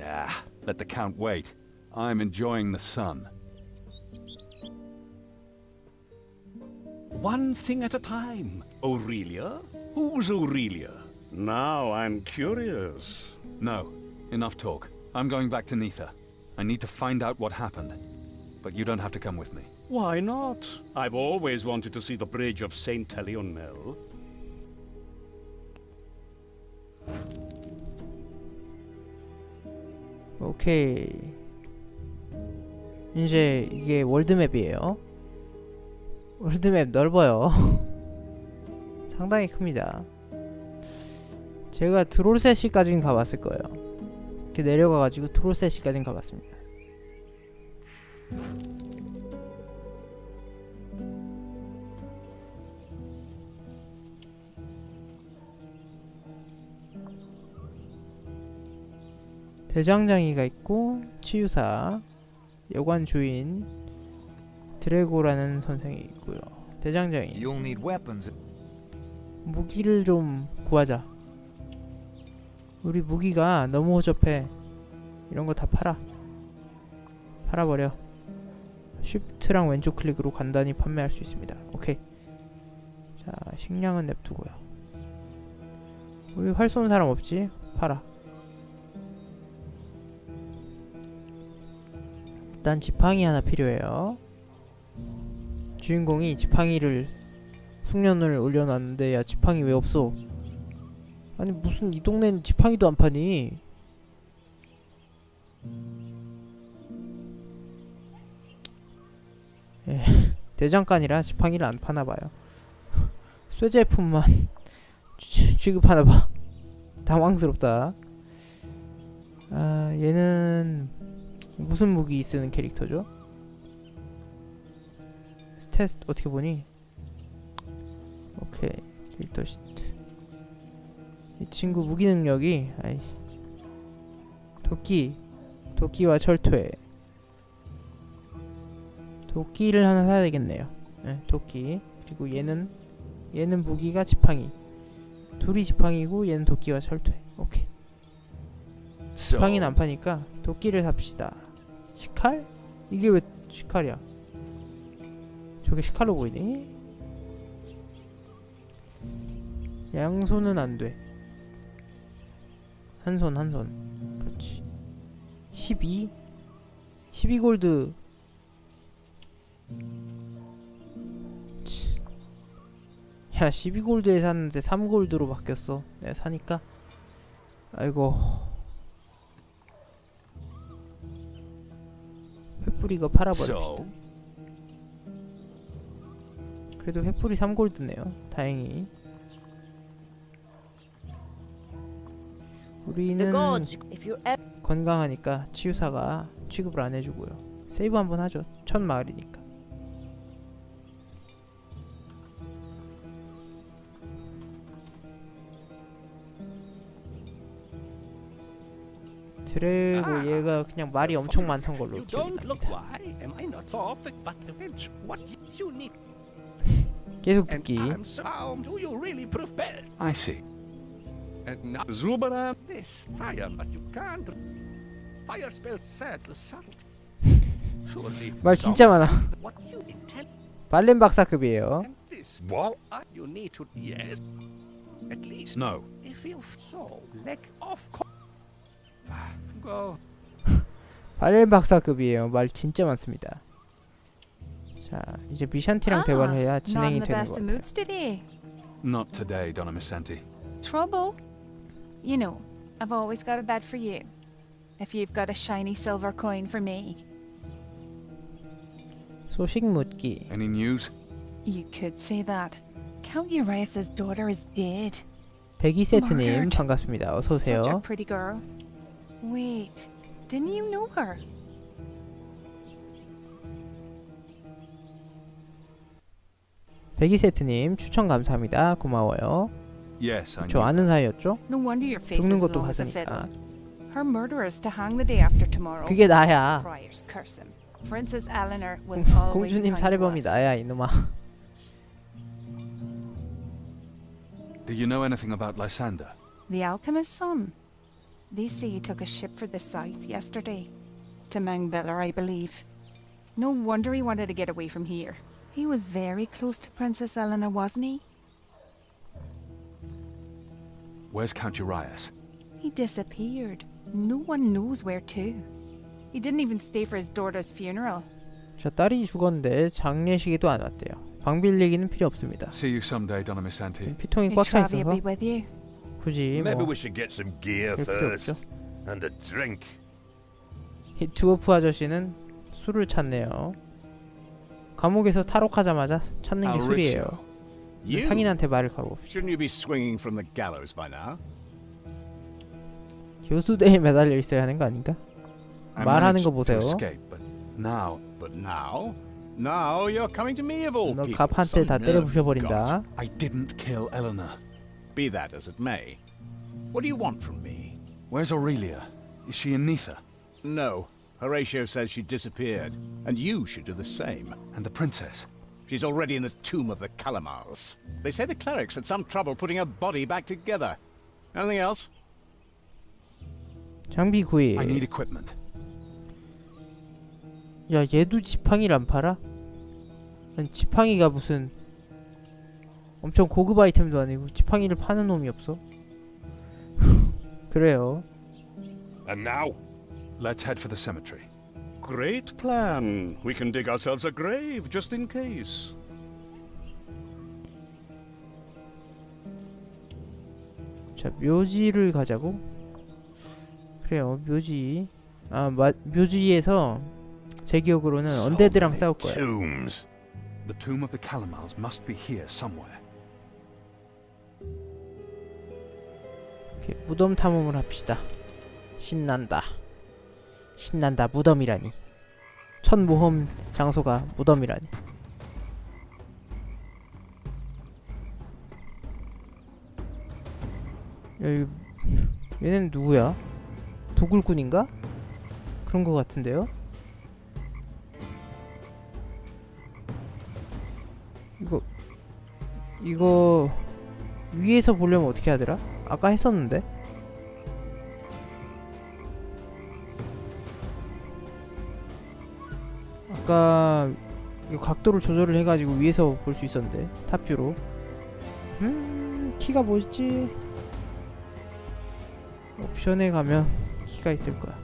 Yeah, let the Count wait. I'm enjoying the sun. One thing at a time. Aurelia? Who's Aurelia? Now I'm curious. No, enough talk. I'm going back to Neither. I need to find out what happened. But you don't have to come with me. Why not? I've always wanted to see the bridge of St. Talionel. 오케이. 이제 이게 월드맵이에요. 월드맵 넓어요. 상당히 큽니다. 제가 드롤세시까지는 가봤을 거예요. 이렇게 내려가가지고 드롤세시까지는 가봤습니다. 대장장이가 있고 치유사, 여관 주인, 드래고라는 선생이 있고요. 대장장이. 무기를 좀 구하자. 우리 무기가 너무 허접해. 이런 거 다 팔아. 팔아버려. 쉬프트랑 왼쪽 클릭으로 간단히 판매할 수 있습니다. 오케이. 자, 식량은 냅두고요. 우리 활 쏘는 사람 없지? 팔아. 일단 지팡이 하나 필요해요. 주인공이 지팡이를 숙련을 올려놨는데 야 지팡이 왜 없어? 아니 무슨 이 동네는 지팡이도 안 파니? 예, 대장간이라 지팡이를 안 파나 봐요. 쇠 제품만 취- 취급하나 봐. 당황스럽다. 아 얘는 무슨 무기 쓰는 캐릭터죠? 스탯 어떻게 보니? 오케이 캐릭터 시트. 이 친구 무기 능력이 아이 도끼 도끼와 철퇴. 도끼를 하나 사야 되겠네요. 네, 도끼. 그리고 얘는 얘는 무기가 지팡이. 둘이 지팡이고 얘는 도끼와 철퇴. 오케이. 지팡이는 안 파니까 도끼를 삽시다. 시칼? 이게 왜 시칼이야? 저게 시칼로 보이네. 양손은 안 돼. 한 손 한 손. 그렇지. 12? 12골드. 치. 야 12골드에 샀는데 3골드로 바뀌었어. 내가 사니까. 아이고 횃뿌리가 팔아버립시다 so 그래도 횃불이 3골드네요. 다행히. 우리는 gods, if you ever 건강하니까 치유사가 취급을 안 해주고요. 세이브 한번 하죠. 첫 마을이니까. 드래고 얘가 그냥 말이 엄청 많던 걸로 You 기억이 don't look 납니다. why am I not perfect but eventually what you need 계속 듣기. I'm sound do you really prove better I see. and now Zubara this fire but you can't fire spells subtle subtlety surely 말 진짜 많아. some- what you intend 발렌 박사급이에요. and this what? uh, you need to yes at least No. if you so let off co- Ah, 발렌 박사급이에요. 말 진짜 많습니다. 자, 이제 미샨티랑 대화를 해야 진행이 되는 것 같아요. today. Not today, Donna Missanti. Trouble? You know, I've always got a bed for you. If you've got a shiny silver coin for me. 소식 묻기. Any news? You could say that. Count Urias's daughter is dead. 백이세트님 Margaret. 반갑습니다. 어서 오세요. Such a pretty girl. Wait, didn't you know her? 백이세트님 추천 감사합니다. 고마워요. Yes, I 저 knew. 아는 사이였죠? No wonder your face 죽는 is 것도 long as a 봤으니까. fiddle. Her murderer is to hang the day after tomorrow. 그게 나야. Friars curse him. Princess Eleanor was always 공주님 kind to 살해범이 us. 나야 이놈아. Do you know anything about Lysander? The alchemist's son. They say he took a ship for the south yesterday. To Mangbiller, I believe. No wonder he wanted to get away from here. He was very close to Princess Eleanor, wasn't he? Where's Count Urias? He disappeared. No one knows where to. He didn't even stay for his daughter's funeral. 저 딸이 죽었는데 장례식에도 안 왔대요. 방 빌리기는 필요 없습니다. See you someday, Donna Missanti. 지금 피통이 May 꽉 차 Travia 있어서 be with you. 굳이 Maybe 뭐 we should get some gear 그럴 필요 없죠. first. And a drink. 이 드워프 아저씨는 술을 찾네요. 감옥에서 탈옥하자마자 찾는 게 술이에요. You? 상인한테 말을 걸어봅시다. Shouldn't you be swinging from the gallows by now? 교수대에 매달려 있어야 하는 거 아닌가? I 말하는 managed 거 to 보세요. escape, but now But now? Now you're coming to me of all 너 people. 갑한대다 때려. 부셔버린다. I didn't kill Eleanor. Be that as it may. What do you want from me? Where's Aurelia? Is she in Neither? No. Horatio says she disappeared, and you should do the same. And the princess? She's already in the tomb of the Calamars. They say the clerics had some trouble putting her body back together. Anything else? 장비 구입. I need equipment. 야 얘도 지팡이를 안 팔아? 아니 지팡이가 무슨 엄청 고급 아이템도 아니고 지팡이를 파는 놈이 없어? 그래요. And now? Let's head for the cemetery. Great plan. We can dig ourselves a grave just in case. 자 묘지를 가자고? 그래요 묘지 아 마, 묘지에서 제 기억으로는 언데드랑 싸울 거예요 Tombs. The tomb of the Calamars must be here somewhere. 무덤 탐험을 합시다 신난다 신난다 무덤이라니 첫 모험 장소가 무덤이라니 여기 얘는 누구야? 도굴꾼인가? 그런 거 같은데요? 이거 이거 위에서 보려면 어떻게 하더라? 아까 했었는데? 아까 각도를 조절을 해가지고 위에서 볼 수 있었는데 탑뷰로. 음 키가 뭐였지? 옵션에 가면 키가 있을 거야.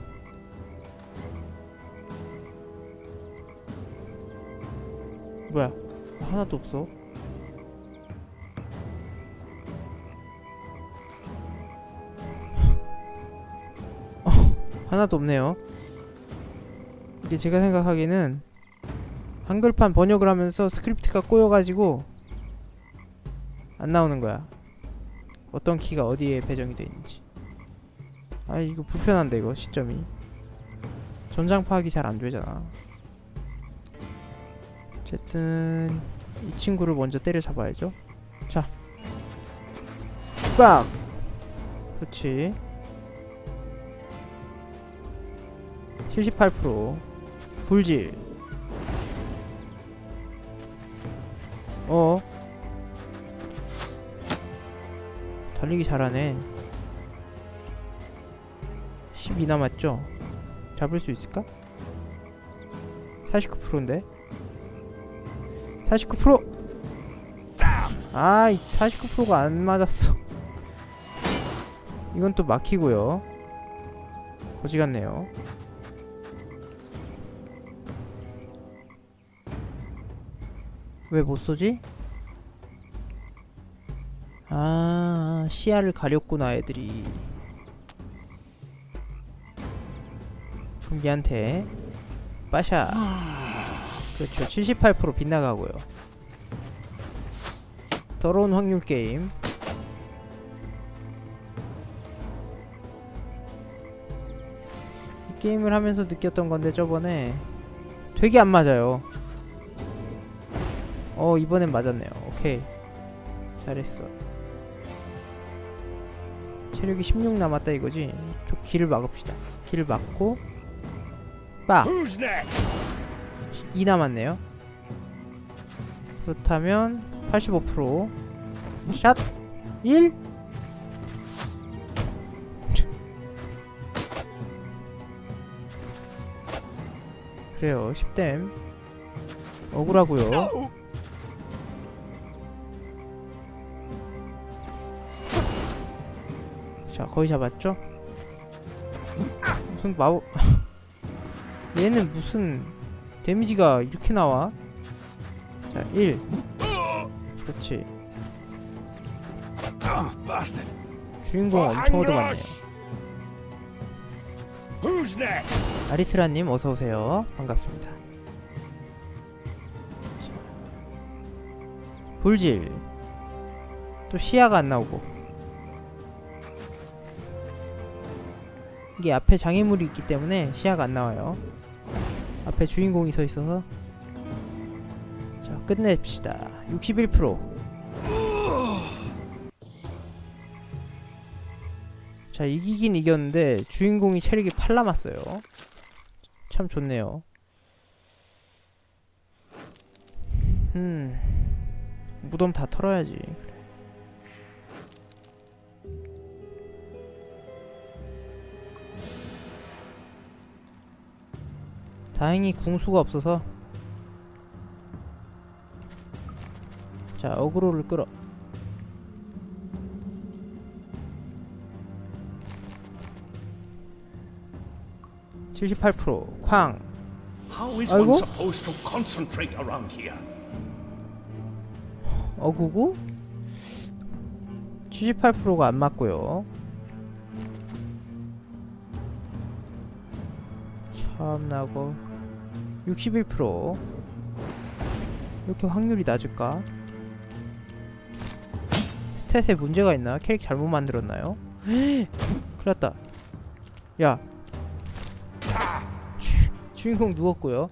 뭐야? 하나도 없어 어, 하나도 없네요. 이게 제가 생각하기에는 한글판 번역을 하면서 스크립트가 꼬여가지고 안 나오는 거야. 어떤 키가 어디에 배정이 돼 있는지. 아 이거 불편한데 이거 시점이. 전장 파악이 잘 안 되잖아. 어쨌든 이 친구를 먼저 때려 잡아야죠. 자, 빡. 그렇지. 78% 불질. 어? 달리기 잘하네. 12 남았죠? 잡을 수 있을까? 49%인데? 49% 아이 49%가 안 맞았어. 이건 또 막히고요. 거지 같네요 왜 못 쏘지? 아 시야를 가렸구나 애들이. 그럼 얘한테. 빠샤. 그렇죠. 78% 빗나가고요. 더러운 확률 게임. 이 게임을 하면서 느꼈던 건데 저번에 되게 안 맞아요 어 이번엔 맞았네요. 오케이. 잘했어. 체력이 16 남았다 이거지? 저 길을 막읍시다. 길을 막고. 빡2 남았네요. 그렇다면 85%샷! 1 그래요. 10댐. 억울하고요. 거의 잡았죠? 무슨 마법 얘는 무슨 데미지가 이렇게 나와? 자 1. 그렇지. 주인공 엄청 얻어맞네요? 아리스라님 어서오세요 반갑습니다 자. 불질 또 시야가 안 나오고 이게 앞에 장애물이 있기 때문에 시야가 안 나와요. 앞에 주인공이 서 있어서. 자 끝냅시다. 61%자 이기긴 이겼는데 주인공이 체력이 팔 남았어요. 참 좋네요. 음 무덤 다 털어야지 다행히 궁수가 없어서 자 어그로를 끌어 (78% 쾅) How is Algo? one supposed to concentrate around here? 어구구 78%가 안 맞고요. 참나고 61% 이렇게 확률이 낮을까? 스탯에 문제가 있나? 캐릭 잘못 만들었나요? 큰일났다 야 주, 주인공 누웠고요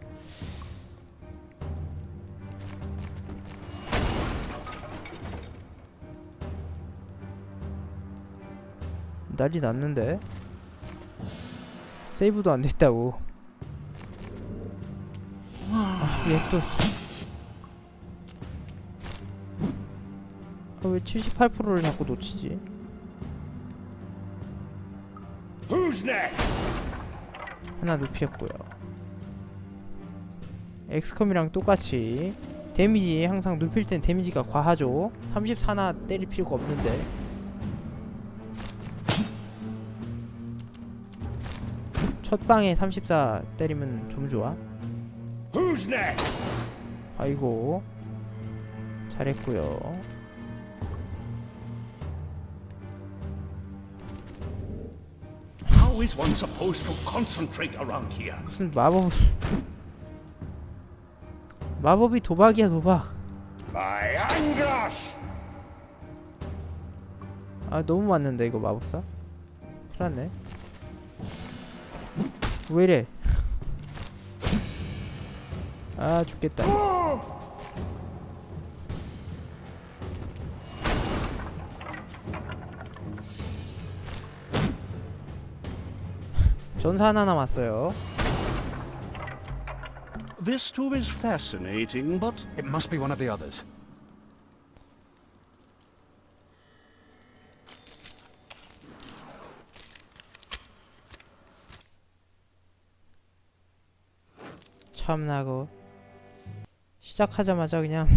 난리 났는데 세이브도 안 됐다고 얘 또. 아, 왜 78%를 자꾸 놓치지? 하나 눕혔고요. 엑스컴이랑 똑같이 데미지 항상 눕힐 땐 데미지가 과하죠. 34나 때릴 필요가 없는데. 첫 방에 34 때리면 좀 좋아? 아이고 잘했고요 How is one supposed to concentrate around here? 무슨 마법 마법이 도박이야 도박! 아 너무 맞는데 이거 마법사 큰일났네 왜 이래 아 죽겠다 전사 하나 남았어요 This too is fascinating, but It must be one of the others. 참나고 시작하자마자 그냥.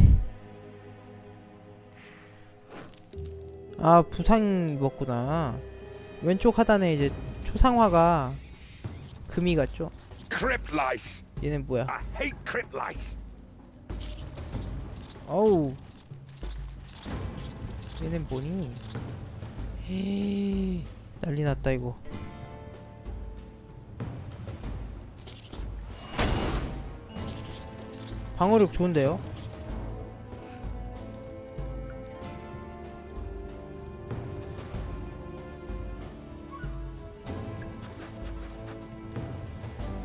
아 부상 입었구나. 왼쪽 하단에 이제 초상화가 금이 같죠! 얘는 뭐야! 어우. 얘는 뭐니? 헤이 난리 났다 이거 방어력 좋은데요?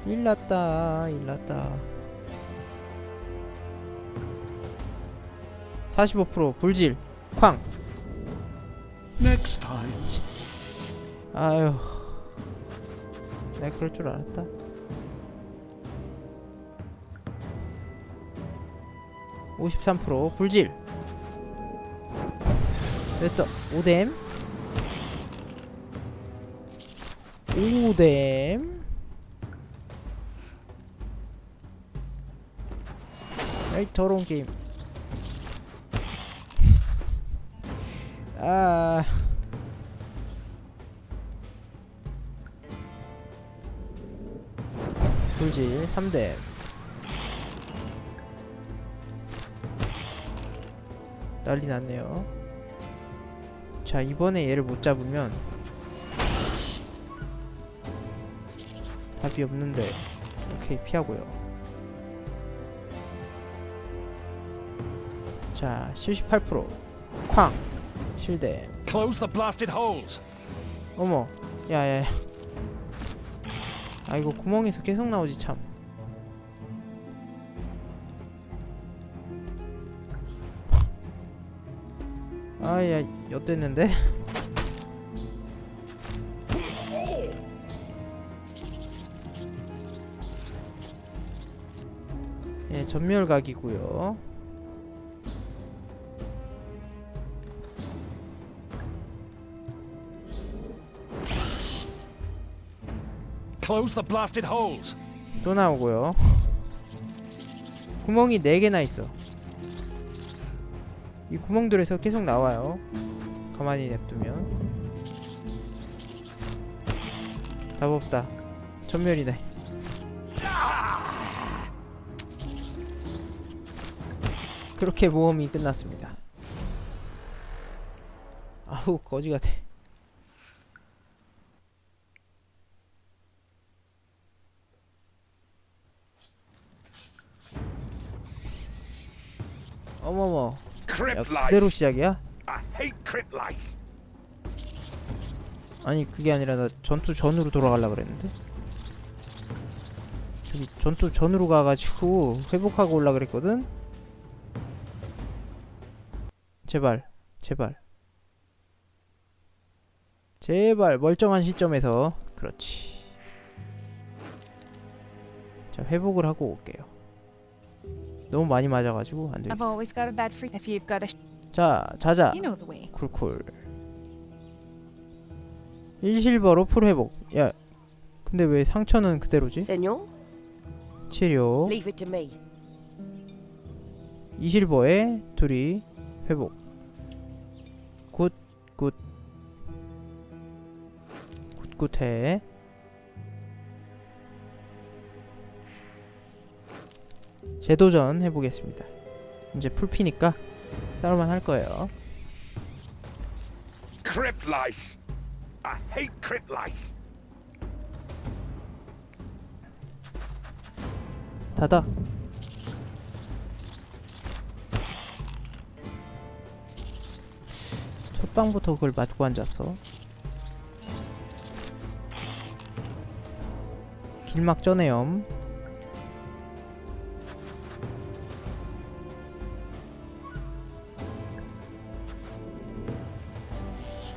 일났다 일났다 45% 불질 쾅 Next time. 아유 내가 그럴 줄 알았다 (53% 불질) 됐어. 오뎀. 오뎀. 에이 더러운 게임. 아. 돌질 3대 난리 났네요. 자 이번에 얘를 못 잡으면 답이 없는데 오케이 피하고요. 자 78% 쾅! 실대. Close the blasted holes! 어머 야야야. 아 이거 구멍에서 계속 나오지 참 아야 엿됐는데 예 전멸각이고요 Close the blasted holes! 또 나오고요. 구멍이 4개나 있어. 이 구멍들에서 계속 나와요. 가만히 냅두면. 답 없다. 전멸이네. 그렇게 모험이 끝났습니다. 아우 거지 같아. 어머머. 야, 그대로. 시작이야? 아니 그게 아니라 나 전투 전으로 돌아가려 그랬는데? 저기 전투 전으로 가가지고 회복하고 올라 그랬거든? 제발 제발. 제발 멀쩡한 시점에서. 그렇지. 자 회복을 하고 올게요 너무 많이 맞아가지고 안 I've 되겠어 always got a bed for if you've got a. Sh- 자 자자 you know the way. 쿨쿨 1실버로 풀 회복 야 근데 왜 상처는 그대로지? Senor, 치료 leave it to me. 2실버에 둘이 회복 굿 굿 굿굿해 재도전 해보겠습니다. 이제 풀피니까 싸울만 할 거예요. Crypt lice. I hate crypt lice. 닫아. 첫 방부터 그걸 맞고 앉았어 길막 전해염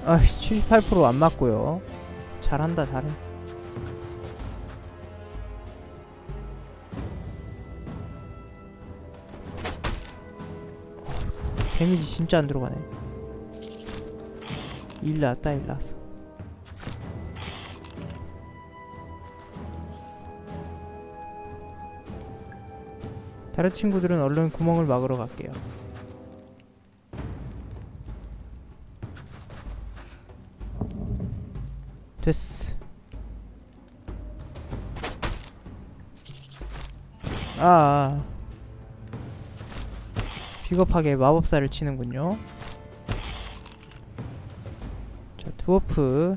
아, 78%안 맞고요. 잘한다, 잘해. 데미지 진짜 안 들어가네. 일 났다, 일 났어. 다른 친구들은 얼른 구멍을 막으러 갈게요. 됐어. 아, 아. 비겁하게 마법사를 치는군요. 자, 두어프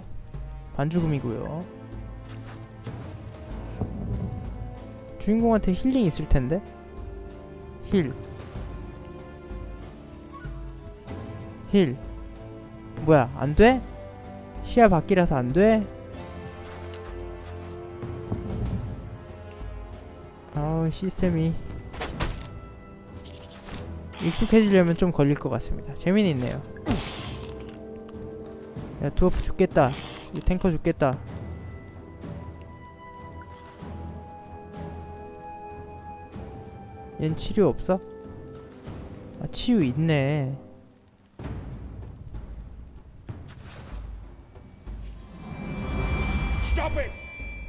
반죽음이고요. 주인공한테 힐링 있을 텐데. 힐. 힐. 뭐야, 안 돼? 시야 밖이라서 안 돼? 아우, 시스템이 익숙해지려면 좀 걸릴 것 같습니다. 재미는 있네요. 야, 두어프 죽겠다. 이 탱커 죽겠다. 얜 치료 없어? 아, 치유 있네.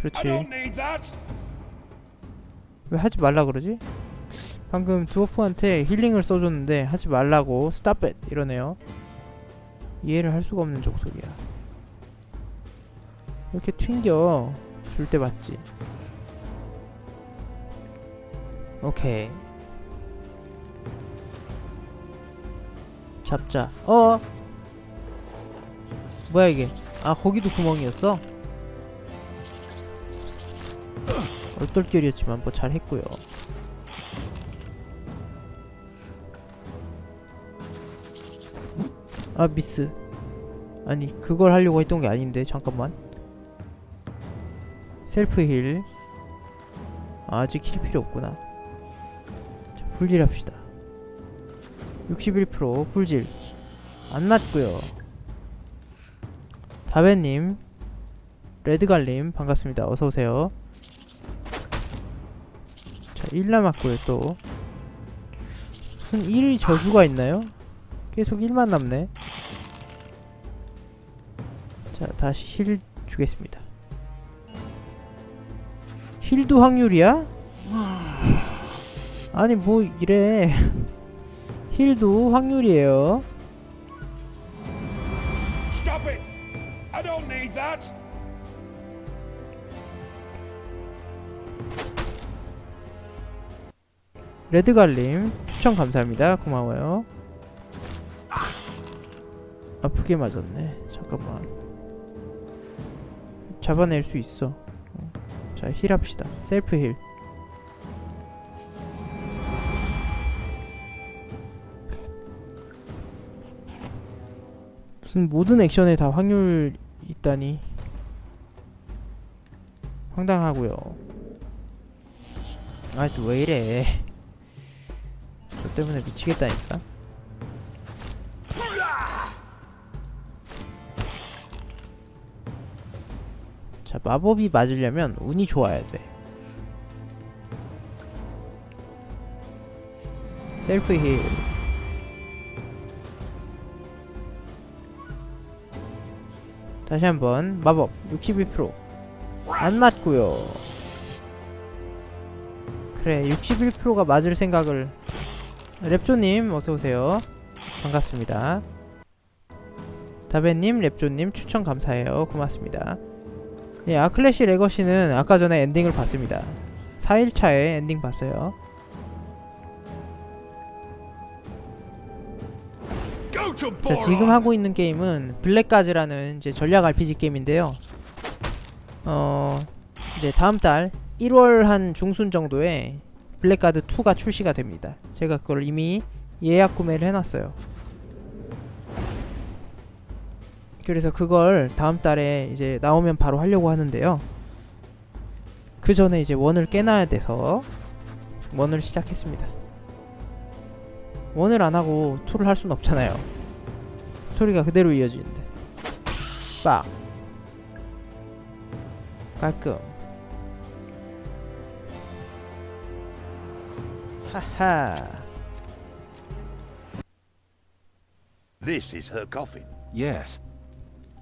그렇지. 왜 하지 말라 그러지? 방금 드워프한테 힐링을 써줬는데 하지 말라고 스탑 잇 이러네요. 이해를 할 수가 없는 족속이야. 이렇게 튕겨 줄 때 맞지? 오케이. 잡자. 어? 뭐야 이게? 아 거기도 구멍이었어 얼떨결이었지만 뭐 잘했고요. 아 미스. 아니 그걸 하려고 했던 게 아닌데 잠깐만. 셀프 힐. 아직 힐 필요 없구나. 자, 불질 합시다. 61% 불질. 안 맞고요. 다배님 레드갈님 반갑습니다. 어서오세요. 자 1라 맞고요 또. 무슨 1 저주가 있나요? 계속 1만 남네. 자 다시 힐 주겠습니다. 힐도 확률이야? 아니 뭐 이래. 힐도 확률이에요 레드갈님 추천 감사합니다. 고마워요. 아프게 맞았네. 잠깐만. 잡아낼 수 있어. 어. 자 힐합시다. 셀프 힐. 무슨 모든 액션에 다 확률 있다니. 황당하고요. 아또 왜 이래. 저 때문에 미치겠다니까. 자, 마법이 맞으려면 운이 좋아야 돼. 셀프 힐. 다시 한번 마법 61%안 맞고요. 그래 61%가 맞을 생각을 랩조님 어서오세요. 반갑습니다. 다베님 랩조님 추천 감사해요. 고맙습니다. 예 아클래시 레거시는 아까 전에 엔딩을 봤습니다. 4일차에 엔딩 봤어요. 자 지금 하고 있는 게임은 블랙가즈라는 이제 전략 RPG 게임인데요. 어 이제 다음 달 1월 한 중순 정도에 블랙가드 2가 출시가 됩니다. 제가 그걸 이미 예약 구매를 해놨어요. 그래서 그걸 다음 달에 이제 나오면 바로 하려고 하는데요. 그 전에 이제 원을 깨놔야 돼서 원을 시작했습니다. 원을 안 하고 2를 할 수는 없잖아요. 스토리가 그대로 이어지는데. 빡. 깔끔. 하하. This is her coffin, Yes.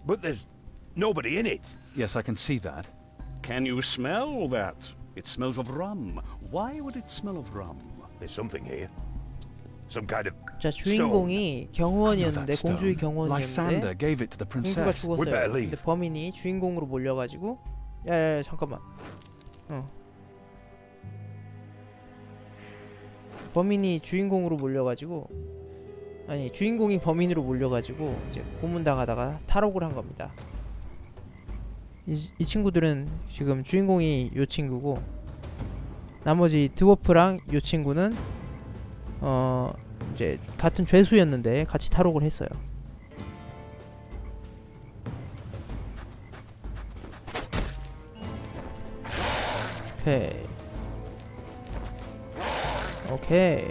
but there's nobody in it. Yes, I can see that. Can you smell that? It smells of rum. Why would it smell of rum? There's something here. Some kind of 자 주인공이 I know 경호원이었는데 that stone. 공주의 경호원이었는데 Lysander gave it to the 공주가 princess. We better 죽었어요. leave. 근데 범인이 주인공으로 몰려가지고 야야야 잠깐만. 어. 범인이 주인공으로 몰려가지고 아니 주인공이 범인으로 몰려가지고 이제 고문당하다가 탈옥을 한 겁니다. 이, 이 친구들은 지금 주인공이 요 친구고 나머지 드워프랑 요 친구는 어 이제 같은 죄수였는데 같이 탈옥을 했어요. 오케이. 오케이.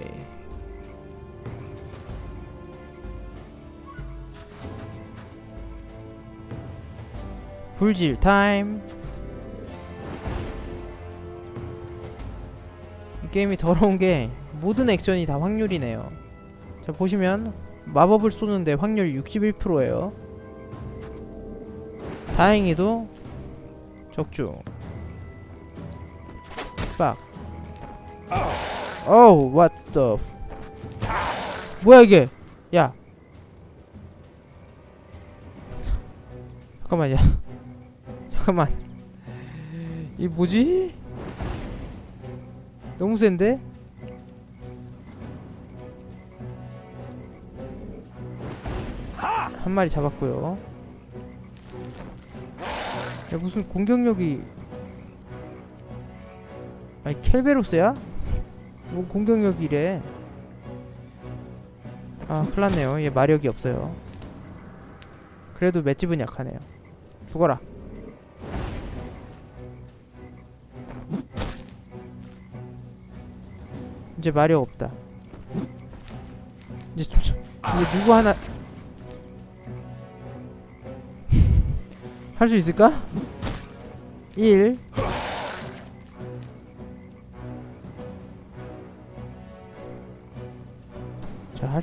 불질 타임. 이 게임이 더러운 게 모든 액션이 다 확률이네요. 자 보시면 마법을 쏘는데 확률 61%예요. 다행히도 적중. 빡. 어우 what the 뭐야 이게? 야. 잠깐만 야 잠깐만. 이 뭐지? 너무 센데? 한 마리 잡았고요. 야 무슨 공격력이. 아니 켈베로스야? 뭐 공격력이 이래. 아 큰일났네요. 얘 마력이 없어요. 그래도 맷집은 약하네요. 죽어라. 이제 마력 없다. 이제 좀- 좀- 이제 누구 하나 할 수 있을까? 1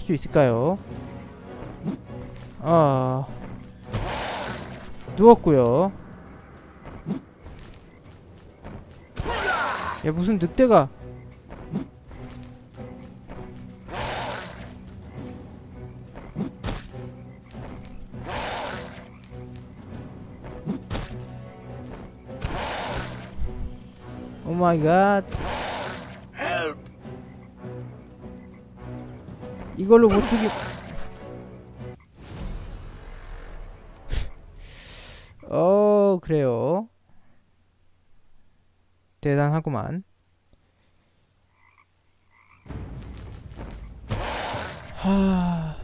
수 있을까요? 아. 누웠고요. 야, 무슨 늑대가 오 마이 갓. 이걸로 못 죽이 어 그래요. 대단하구만. 하.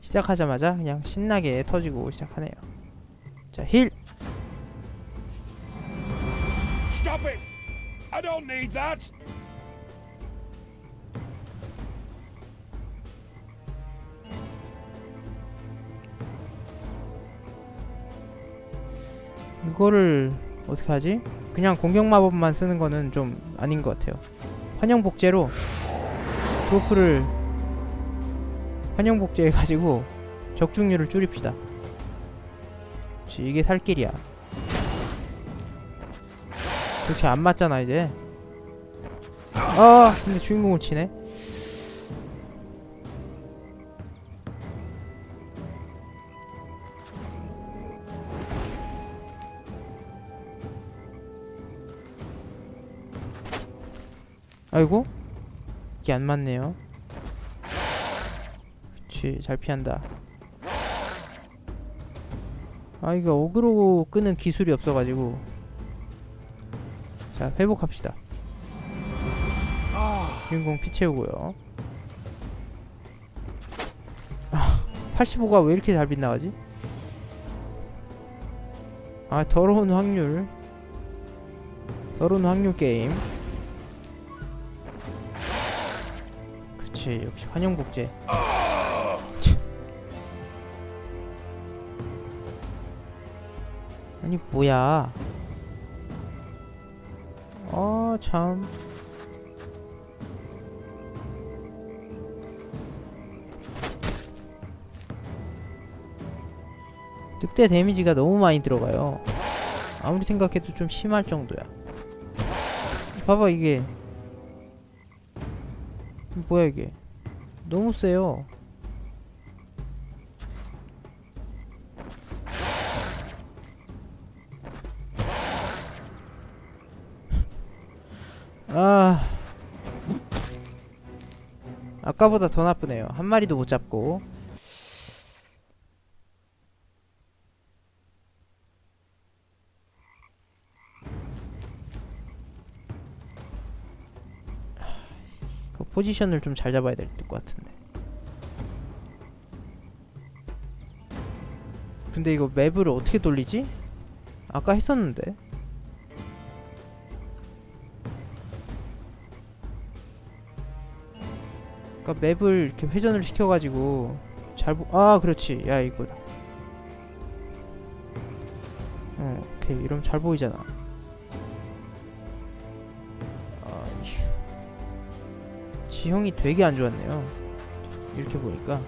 시작하자마자 그냥 신나게 터지고 시작하네요. 자 힐! Stop it! I don't need that! 이거를 어떻게 하지? 그냥 공격 마법만 쓰는 거는 좀 아닌 것 같아요. 환영 복제로 드로프를 환영 복제해 가지고 적중률을 줄입시다. 그렇지, 이게 살 길이야. 그렇게 안 맞잖아 이제. 아, 근데 주인공을 치네. 아이고. 이게 안 맞네요. 그렇지 잘 피한다. 아 이거 어그로 끄는 기술이 없어가지고. 자 회복합시다. 주인공 피 채우고요. 아 85가 왜 이렇게 잘 빗나가지? 아 더러운 확률. 더러운 확률 게임 그치 역시 환영복제. 치. 아니 뭐야? 어참. 늑대 데미지가 너무 많이 들어가요. 아무리 생각해도 좀 심할 정도야. 봐봐 이게 뭐야 이게? 너무 세요. 아. 아까보다 더 나쁘네요. 한 마리도 못 잡고 포지션을 좀 잘 잡아야 될 것 같은데. 근데 이거 맵을 어떻게 돌리지? 아까 했었는데. 아까 맵을 이렇게 회전을 시켜가지고 잘 보... 아 그렇지 야 이거다 어 오케이 이러면 잘 보이잖아 아 이휴. 지형이 되게 안 좋았네요. 이렇게 보니까